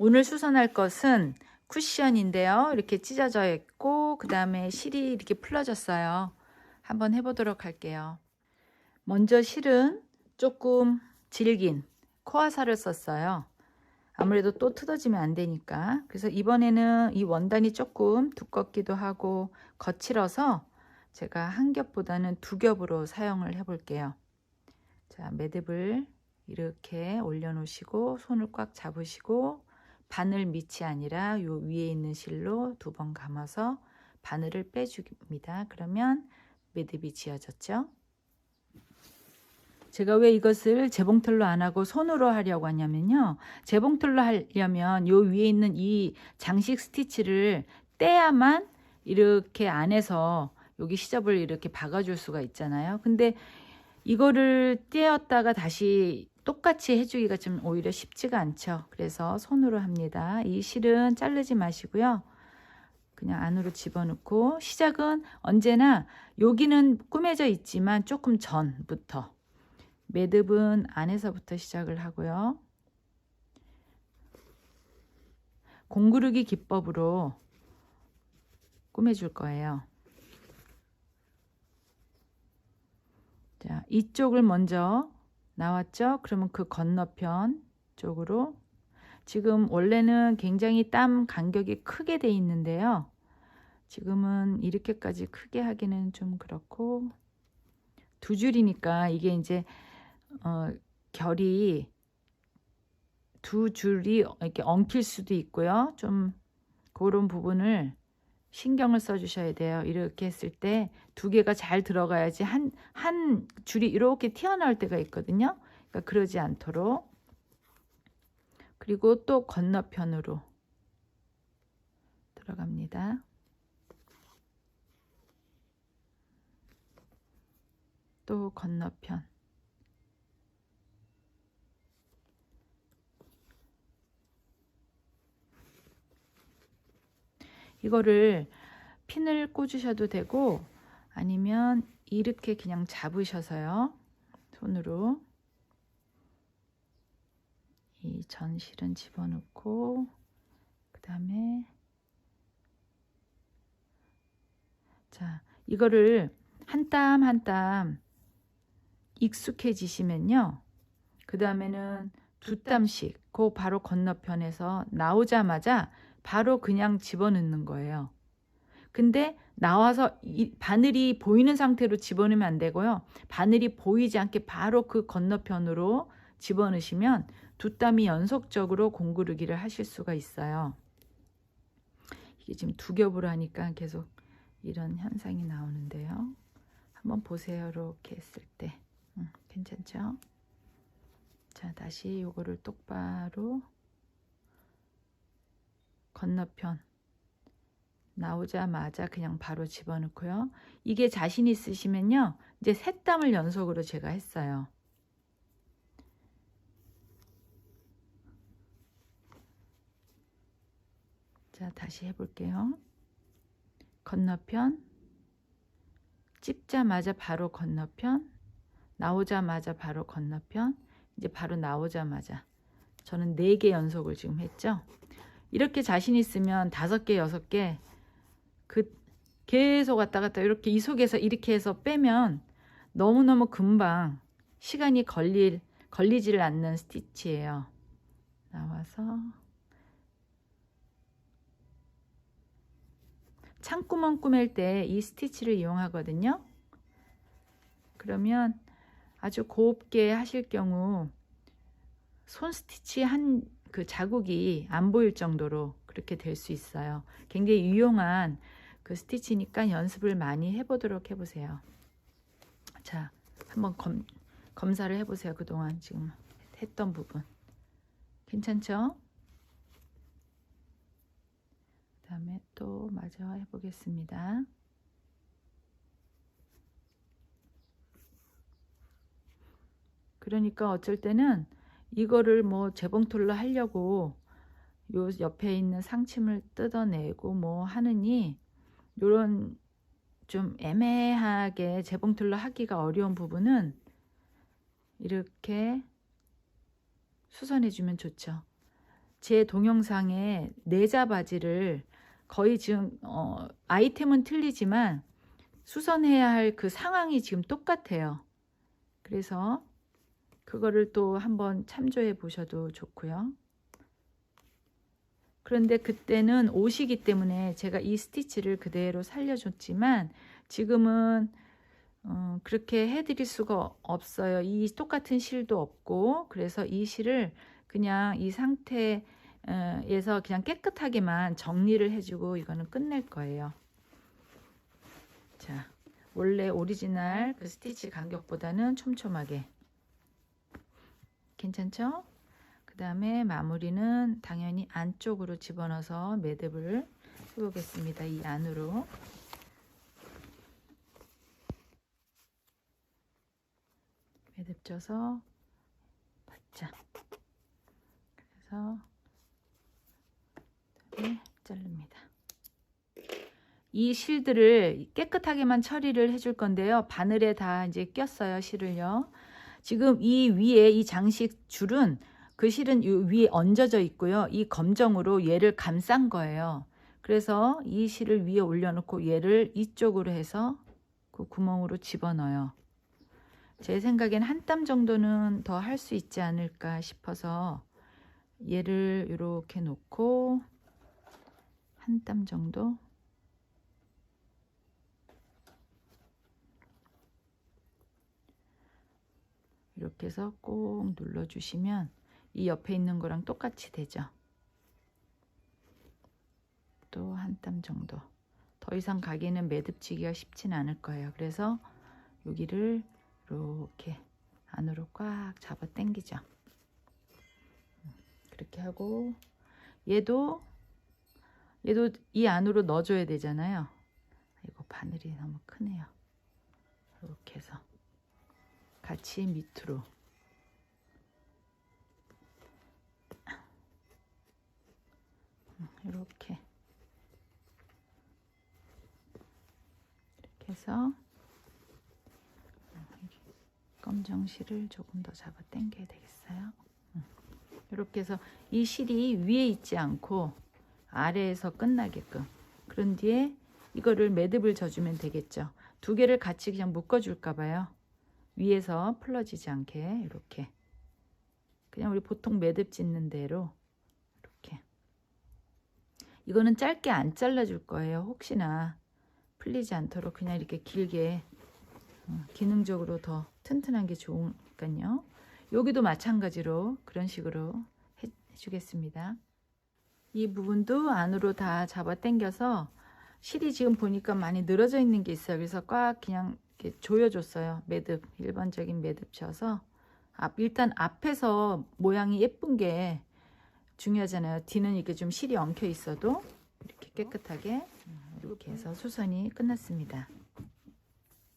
오늘 수선할 것은 쿠션인데요. 이렇게 찢어져 있고 그 다음에 실이 이렇게 풀어졌어요. 한번 해보도록 할게요. 먼저 실은 조금 질긴 코아사를 썼어요. 아무래도 또 뜯어지면 안 되니까. 그래서 이번에는 이 원단이 조금 두껍기도 하고 거칠어서 제가 한 겹보다는 두 겹으로 사용을 해 볼게요. 자, 매듭을 이렇게 올려놓으시고 손을 꽉 잡으시고 바늘 밑이 아니라 요 위에 있는 실로 두 번 감아서 바늘을 빼줍니다. 그러면 매듭이 지어졌죠. 제가 왜 이것을 재봉틀로 안 하고 손으로 하려고 하냐면요. 재봉틀로 하려면 요 위에 있는 이 장식 스티치를 떼야만 이렇게 안에서 여기 시접을 이렇게 박아줄 수가 있잖아요. 근데 이거를 떼었다가 다시 똑같이 해주기가 좀 오히려 쉽지가 않죠. 그래서 손으로 합니다. 이 실은 자르지 마시고요. 그냥 안으로 집어넣고 시작은 언제나 여기는 꾸며져 있지만 조금 전부터 매듭은 안에서부터 시작을 하고요. 공구르기 기법으로 꾸며줄 거예요. 자, 이쪽을 먼저 나왔죠? 그러면 그 건너편 쪽으로 지금 원래는 굉장히 땀 간격이 크게 돼 있는데요. 지금은 이렇게까지 크게 하기는 좀 그렇고 두 줄이니까 이게 이제 어, 결이 두 줄이 이렇게 엉킬 수도 있고요. 좀 그런 부분을 신경을 써 주셔야 돼요. 이렇게 했을 때 두 개가 잘 들어가야지 한, 한 줄이 이렇게 튀어나올 때가 있거든요. 그러니까 그러지 않도록. 그리고 또 건너편으로 들어갑니다. 또 건너편. 이거를 핀을 꽂으셔도 되고 아니면 이렇게 그냥 잡으셔서요. 손으로 이 전실은 집어넣고 그 다음에 자 이거를 한 땀 한 땀 익숙해지시면요. 그 다음에는 두 땀씩 그 바로 건너편에서 나오자마자 바로 그냥 집어넣는 거예요. 근데 나와서 이 바늘이 보이는 상태로 집어넣으면 안 되고요. 바늘이 보이지 않게 바로 그 건너편으로 집어넣으시면 두 땀이 연속적으로 공구르기를 하실 수가 있어요. 이게 지금 두 겹으로 하니까 계속 이런 현상이 나오는데요. 한번 보세요. 이렇게 했을 때. 음, 괜찮죠? 자, 다시 요거를 똑바로 건너편 나오자마자 그냥 바로 집어넣고요. 이게 자신 있으시면요. 이제 세 땀을 연속으로 제가 했어요. 자, 다시 해볼게요. 건너편 찝자마자 바로 건너편 나오자마자 바로 건너편 이제 바로 나오자마자 저는 4개 연속을 지금 했죠. 이렇게 자신 있으면 다섯 개, 여섯 개, 그 계속 왔다 갔다 이렇게 이 속에서 이렇게 해서 빼면 너무너무 금방 시간이 걸릴, 걸리지를 않는 스티치예요. 나와서 창구멍 꾸밀 때 이 스티치를 이용하거든요. 그러면 아주 곱게 하실 경우 손 스티치 한 그 자국이 안 보일 정도로 그렇게 될 수 있어요. 굉장히 유용한 그 스티치니까 연습을 많이 해보도록 해보세요. 자, 한번 검, 검사를 해보세요. 그동안 지금 했던 부분. 괜찮죠? 그 다음에 또 마저 해보겠습니다. 그러니까 어쩔 때는 이거를 뭐 재봉틀로 하려고 요 옆에 있는 상침을 뜯어내고 뭐 하느니 요런 좀 애매하게 재봉틀로 하기가 어려운 부분은 이렇게 수선해 주면 좋죠. 제 동영상에 내자 바지를 거의 지금 어, 아이템은 틀리지만 수선해야 할 그 상황이 지금 똑같아요. 그래서 그거를 또 한번 참조해 보셔도 좋고요. 그런데 그때는 옷이기 때문에 제가 이 스티치를 그대로 살려줬지만 지금은 어, 그렇게 해드릴 수가 없어요. 이 똑같은 실도 없고 그래서 이 실을 그냥 이 상태에서 그냥 깨끗하게만 정리를 해주고 이거는 끝낼 거예요. 자, 원래 오리지널 그 스티치 간격보다는 촘촘하게 괜찮죠? 그 다음에 마무리는 당연히 안쪽으로 집어넣어서 매듭을 해보겠습니다. 이 안으로 매듭 쪄서 받자. 그래서 자릅니다. 이 실들을 깨끗하게만 처리를 해줄 건데요. 바늘에 다 이제 꼈어요. 실을요. 지금 이 위에 이 장식 줄은 그 실은 이 위에 얹어져 있고요. 이 검정으로 얘를 감싼 거예요. 그래서 이 실을 위에 올려놓고 얘를 이쪽으로 해서 그 구멍으로 집어넣어요. 제 생각엔 한 땀 정도는 더 할 수 있지 않을까 싶어서 얘를 이렇게 놓고 한 땀 정도 이렇게 해서 꼭 눌러주시면 이 옆에 있는 거랑 똑같이 되죠. 또 한 땀 정도. 더 이상 가기는 매듭지기가 쉽진 않을 거예요. 그래서 여기를 이렇게 안으로 꽉 잡아 당기죠. 그렇게 하고 얘도 얘도 이 안으로 넣어줘야 되잖아요. 이거 바늘이 너무 크네요. 이렇게 해서 같이 밑으로 이렇게 이렇게 해서 검정 실을 조금 더 잡아 당겨야 되겠어요. 이렇게 해서 이 실이 위에 있지 않고 아래에서 끝나게끔 그런 뒤에 이거를 매듭을 져주면 되겠죠. 두 개를 같이 그냥 묶어 줄까 봐요. 위에서 풀러지지 않게 이렇게 그냥 우리 보통 매듭 짓는 대로 이거는 짧게 안 잘라줄 거예요. 혹시나 풀리지 않도록 그냥 이렇게 길게 어, 기능적으로 더 튼튼한 게 좋으니까요. 여기도 마찬가지로 그런 식으로 해, 해주겠습니다. 이 부분도 안으로 다 잡아 당겨서 실이 지금 보니까 많이 늘어져 있는 게 있어요. 그래서 꽉 그냥 이렇게 조여줬어요. 매듭 일반적인 매듭 쳐서 앞 일단 앞에서 모양이 예쁜 게 중요하잖아요. 뒤는 이렇게 좀 실이 엉켜 있어도 이렇게 깨끗하게 이렇게 해서 수선이 끝났습니다.